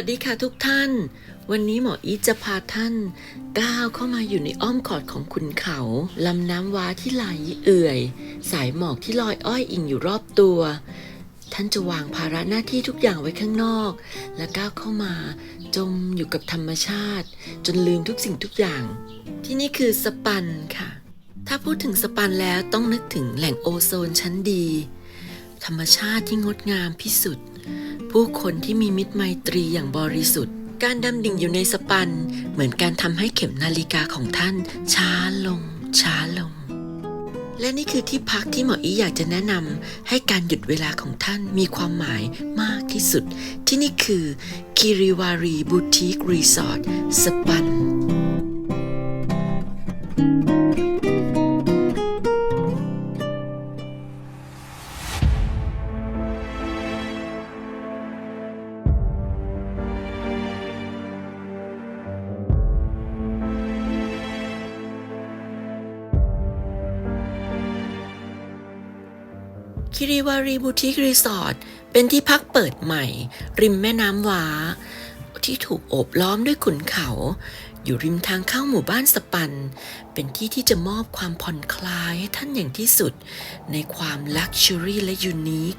วัสดีค่ะทุกท่าน วันนี้หมออีจะพาท่านก้าวเข้ามาอยู่ในอ้อมกอดของขุนเขาลำน้ำว้าที่ไหลเอื่อย สายหมอกที่ลอยอ้อยอิงอยู่รอบตัว ท่านจะวางภาระหน้าที่ทุกอย่างไว้ข้างนอก และก้าวเข้ามาจมอยู่กับธรรมชาติ จนลืมทุกสิ่งทุกอย่าง ที่นี่คือสปันค่ะ ถ้าพูดถึงสปันแล้วต้องนึกถึงแหล่งโอโซนชั้นดี ธรรมชาติที่งดงามพิสุด ผู้คนที่มีมิตรไมตรีอย่างบริสุทธิ์ การดำดิ่งอยู่ในสปัน เหมือนการทำให้เข็มนาฬิกาของท่าน ช้าลง ช้าลง และนี่คือที่พักที่หมออีอยากจะแนะนำให้การหยุดเวลาของท่านมีความหมายมากที่สุด ที่นี่คือคิริวารีบูติกรีสอร์ทสปัน คิริวารีบูติกรีสอร์ทเป็นที่พักเปิดใหม่ ริมแม่น้ำว้า ที่ถูกโอบล้อมด้วยขุนเขา อยู่ริมทางเข้าหมู่บ้านสปัน เป็นที่ที่จะมอบความผ่อนคลายให้ท่านอย่างที่สุด ในความลักชัวรี่และยูนิค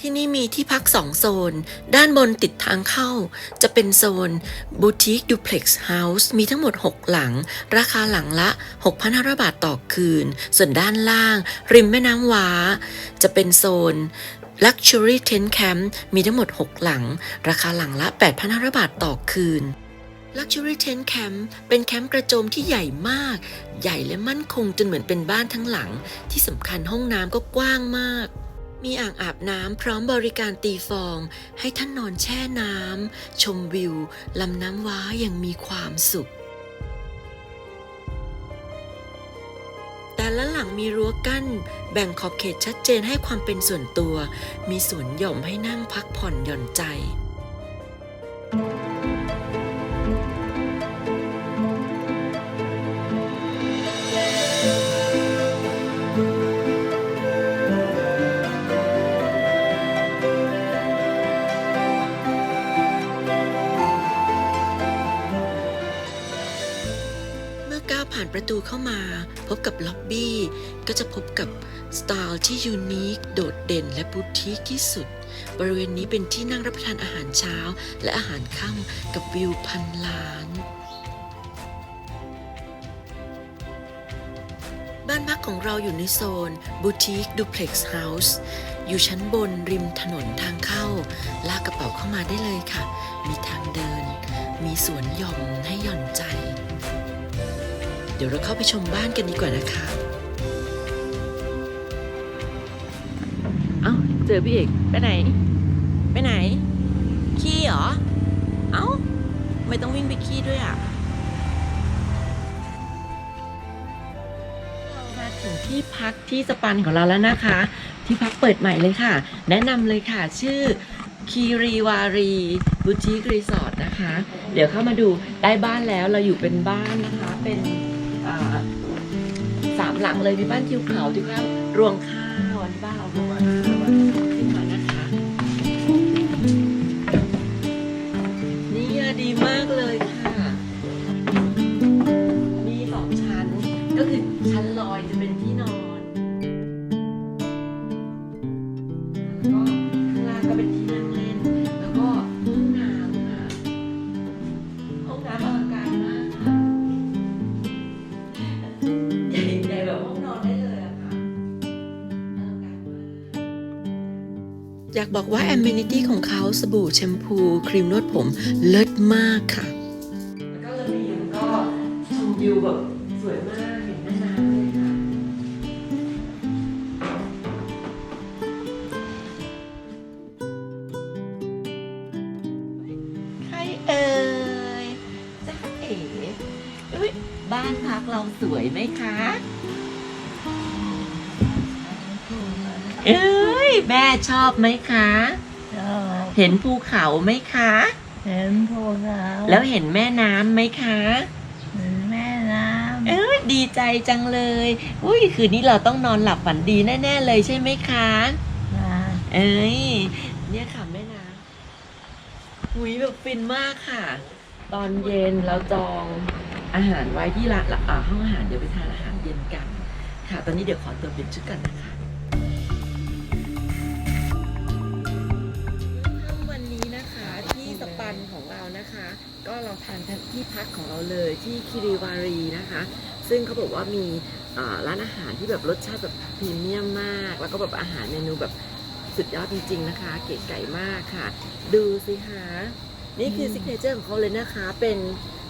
ที่นี่มีที่พักสองโซน ด้านบนติดทางเข้า จะเป็นโซนบูติกดูเพล็กซ์เฮาส์มีทั้งหมด 6 หลัง ราคาหลังละ 6,500 บาทต่อคืน ส่วนด้านล่าง ริมแม่น้ำว้า จะเป็นโซน Luxury Tent Camp มีทั้งหมด 6 หลัง ราคาหลังละ 8,500 บาทต่อคืน Luxury Tent Camp เป็นแคมป์กระโจมที่ใหญ่มาก ใหญ่และมั่นคงจนเหมือนเป็นบ้านทั้งหลัง ที่สำคัญห้องน้ำก็กว้างมาก มีอ่างอาบน้ำพร้อมบริการตีฟอง ให้ท่านนอนแช่น้ำชมวิวลำน้ำว้าอย่างมีความสุข แต่ละหลังมีรั้วกั้น แบ่งขอบเขตชัดเจนให้ความเป็นส่วนตัว มีสวนหย่อมให้นั่งพักผ่อนหย่อนใจ ตูเข้ามา พบกับล็อบบี้ ก็จะพบกับสไตล์ที่ยูนิคโดดเด่นและบูติกที่สุด บริเวณนี้เป็นที่นั่งรับประทานอาหารเช้า และอาหารค่ำกับวิวพันล้านบ้านพักของเราอยู่ในโซนบูติกดูเพล็กซ์เฮาส์อยู่ชั้นบนริมถนนทางเข้า ลากกระเป๋าเข้ามาได้เลยค่ะ มีทางเดิน มีสวนหย่อมให้หย่อนใจ เดี๋ยวเราเข้าไปชมบ้านกันดีกว่านะคะ เอ้า เจอพี่เอกไปไหน ไปไหน ขี้เหรอ เอ้า ไม่ต้องวิ่งไปขี้ด้วยอะมาถึงที่พักที่สปันของเราแล้วนะคะ ที่พักเปิดใหม่เลยค่ะ แนะนำเลยค่ะชื่อคีรีวารีบูติกรีสอร์ทนะคะ เดี๋ยวเข้ามาดูได้บ้านแล้วเราอยู่เป็นบ้านนะคะเป็นอ่า สามหลังเลยมีบ้านทิวเขาทิวข้ารวงข้าวอันนี้บ้านเราด้วย บอกว่า a อ e n i t y ของเขาสบู่แชมพู ครีมนวดผมเลิศมากค่ะ แล้วก็ระเบียงก็ชมวิวแบบสวยมาก เห็นแม่น้ำเลยค่ะ ใครเอ่ยจ๊ะเอ๋อุ๊ยบ้านพักเราสวยไหมคะเอ้ย แม่ชอบไหมคะ ชอบเห็นภูเขาไหมคะ เห็นภูเขาแล้วเห็นแม่น้ำไหมคะเห็นแม่น้ำเอ้ยดีใจจังเลย อุ้ยคืนนี้เราต้องนอนหลับฝันดีแน่ๆเลยใช่ไหมคะนะเอ้ยเนี่ยค่ะแม่น้ำหุยแบบฟินมากค่ะ ตอนเย็นเราจองอาหารไว้ที่ร้านอ่าห้องอาหารเดี๋ยวไปทานอาหารเย็นกัน ค่ะ ตอนนี้เดี๋ยวขอตัวเปลี่ยนชุดกันนะคะ เราทานที่พักของเราเลยที่คิริวารีนะคะ ซึ่งเขาบอกว่ามีอ่าร้านอาหารที่แบบรสชาติแบบพรีเมียมมาก แล้วก็แบบอาหารเมนูแบบสุดยอดจริง ๆ นะคะ เก๋ไก่มากค่ะ ดูสิคะนี่คือซิกเนเจอร์ของเขาเลยนะคะ เป็น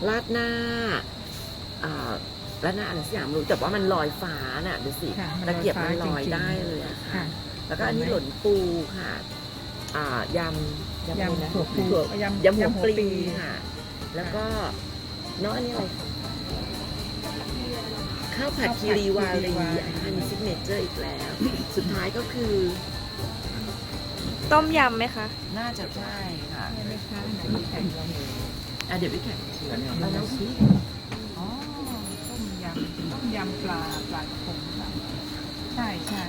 ราดหน้าอ่าราดหน้าอะไรสักอย่างไม่รู้แต่ว่ามันลอยฟ้าน่ะดูสิค่ะมันตะเกียบมันลลออยยฟ้าจริงๆได้เลยอะค่ะค่ะ แล้วก็อันนี้หล่นปูค่ะอ่ายำอะไรนะยำหัวปูถั่ยำยำหัวยำหัวปปลีลีค่ะ แล้วก็น้องอันนี้อะไรคะข้าวผัดคีรีวารีอันนี้ซิกเนเจอร์อีกแล้ว สุดท้ายก็คือ ต้มยำไหมคะน่าจะใช่ค่ะใช่ไหมคะไหนมีไข่ลงอะเดี๋ยวพี่แข่งเอาแล้วสิอ๋อต้มยำต้มยำปลาปลากระพงค่ะใช่ใช่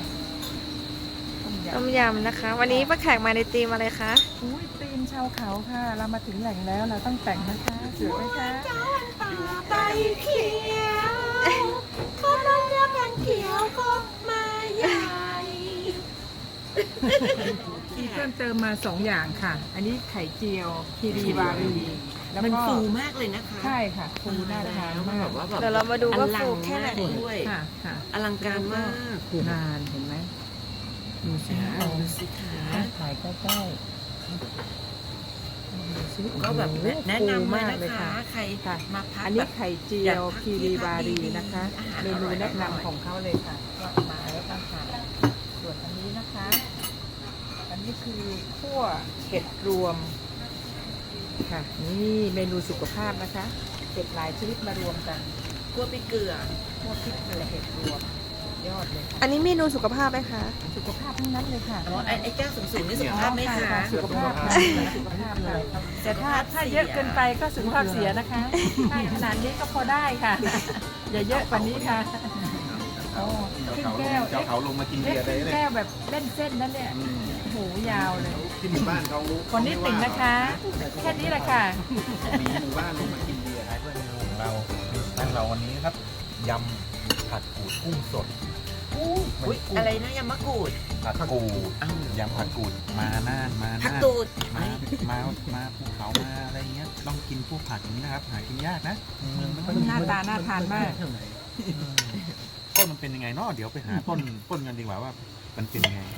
ต้มยต้มยำนะคะ วันนี้ป้าแขกมาในธีมอะไรคะำอุ้ยตีนชาวเขาค่ะ เรามาถึงแหล่งแล้วเราต้องแต่งนะคะสวยไหมคะใบเขียวก็ต้องเลือกกันเขียวก็มาใหญ่มีเพิ่มเติมมาสองอย่างค่ะ อันนี้ไข่เจียวคีรีวารีแล้วมันก็ฟูมากเลยนะคะใช่ค่ะฟูน่าทานแล้วมันมาแบกบว่าแบบเดี๋ยวเรามาดูว่าอลังฟูแค่ไหนมากด้วยค่ะค่ะอลังการมากนานเห็นไหม ดูสิเอาดูสิคะ ถ่ายใกล้ๆก็แบบแนะนำเลยมาก นะเลยคะค่ะใครค่ะมาพักอันแบนี้บไข่เจีอยากยวพักคีรีวารีที่พักดีๆนะคะอาหารเมนูอร่อยๆแนะนำของเขาเลยค่ะก็มาแล้วตั้งค่ะส่วนอันนี้นะคะ อันนี้คือขั้วเห็ดรวมค่ะ นี่เมนูสุขภาพนะคะเห็ดหลายชนิดมารวมกันคั่วพริกเกลือ พวกพริกทะเลเห็ดรวม ยอดเลยค่ะอันนี้เมนูสุขภาพไหมคะ สุขภาพทั้งนั้นเลยค่ะอ๋อไอ้ไอ้แก้วสูงๆนี่สุขภาพไหมคะ สุขภาพค่ะสุขภาพค่ะแต่ถ้าถ้าเยอะเกินไปก็สุขภาพเสียนะคะถ้าขนาดนี้ก็พอได้ค่ะ อย่าเยอะกว่านี้ค่ะโอ้ครึ่งแก้วเจ้าเขาลงมากินเล็เบีกยร์คได้รึ่งเลยแก้วแบบเล่นเส้นนั่นเนี่ยอืมโอ้โหยาวเลย ที่หมู่บ้านเขารู้คนนี้ติ่งนะคะ แค่นี้แหละค่ะ มีหมู่บ้านลงมากินเบียร์ท้ายด้วยเมนูของเราบ้านเราวันนี้ครับยำ ผัดกูดกุ้งสด อุ้ยอะไรนะยำมะกรูดผัดกูดอ้าวยำผัดกูดมาน่านมาผักน่านตูดมามามาภูเขามาอะไรเงี้ย ต้องกินพวกผักอย่างนี้นะครับหากินยากนะเมืองไม่ค่อยมีหน้าตาน่าทานมากอืมต้นมันเป็นยังไงเนาะเดี๋ยวไปหาต้นต้นกันดีกว่าว่า มันเป็นยังไงย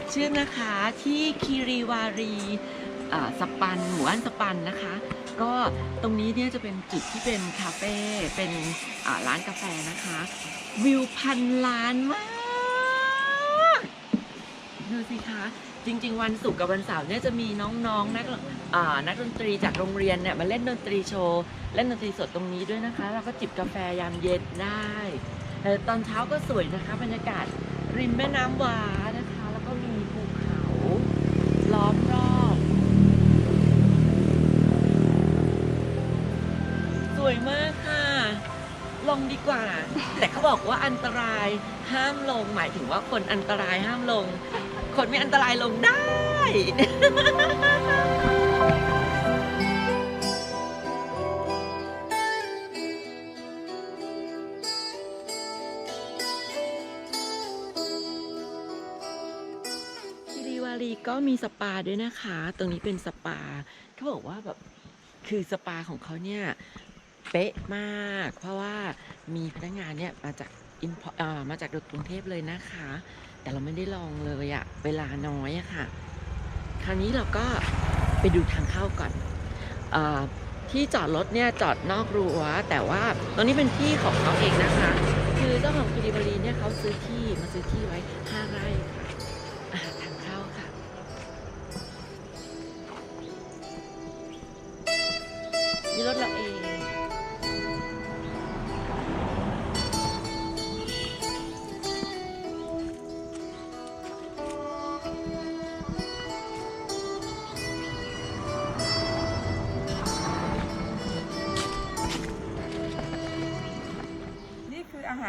ดชื่นนะคะที่คีรีวารีสปันหมู่บ้านสปันนะคะ ก็ตรงนี้เนี่ยจะเป็นจุดที่เป็นคาเฟ่เป็นร้านกาแฟนะคะ วิวพันล้านมากดูสิคะจริง ๆ วันศุกร์กับวันเสาร์เนี่ยจะมีน้องๆนักนักดนตรีจากโรงเรียนเนี่ยมาเล่นดนตรีโชว์เล่นดนตรีสดตรงนี้ด้วยนะคะแล้วก็จิบกาแฟยามเย็นได้แต่ตอนเช้าก็สวยนะคะบรรยากาศริมแม่น้ำวานะคะ แล้วก็มีภูเขา ล้อมรอบ สวยมากค่ะ ลงดีกว่า แต่เขาบอกว่าอันตรายห้ามลงหมายถึงว่าคนอันตรายห้ามลง คนไม่อันตรายลงได้ มีสปาด้วยนะคะ ตรงนี้เป็นสปาเขาบอกว่าแบบคือสปาของเขาเนี่ยเป๊ะมาก เพราะว่ามีพนักงานเนี่ยมาจากอินพอมาจากกรุงเทพเลยนะคะ แต่เราไม่ได้ลองเลยอะเวลาน้อยอะค่ะ คราวนี้เราก็ไปดูทางเข้าก่อนอที่จอดรถเนี่ยจอดนอกรั้วแต่ว่าตรงนี้เป็นที่ของเขาเองนะคะ คือเจ้าของคิริบารีเนี่ยเขาซื้อที่มาซื้อที่ไว้ห้าไร่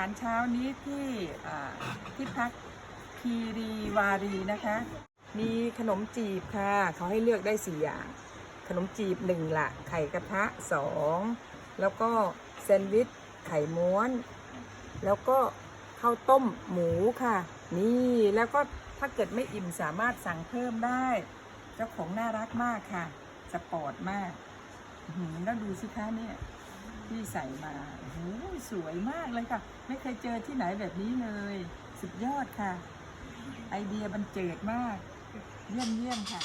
ารเช้านี้ที่ที่พักคีรีวารีนะคะ มีขนมจีบค่ะ เขาให้เลือกได้สี่อย่าง ขนมจีบหนึ่งละไข่กระทะสองแล้วก็แซนด์วิชไข่ม้วน แล้วก็ข้าวต้มหมูค่ะ นี่แล้วก็ถ้าเกิดไม่อิ่มสามารถสั่งเพิ่มได้ เจ้าของน่ารักมากค่ะ สปอร์ตมาก แล้วดูสิคะเนี่ย ที่ใส่มาโอ้โหสวยมากเลยค่ะ ไม่เคยเจอที่ไหนแบบนี้เลย สุดยอดค่ะ ไอเดียบันเจิดมาก เยี่ยมเยี่ยมค่ะ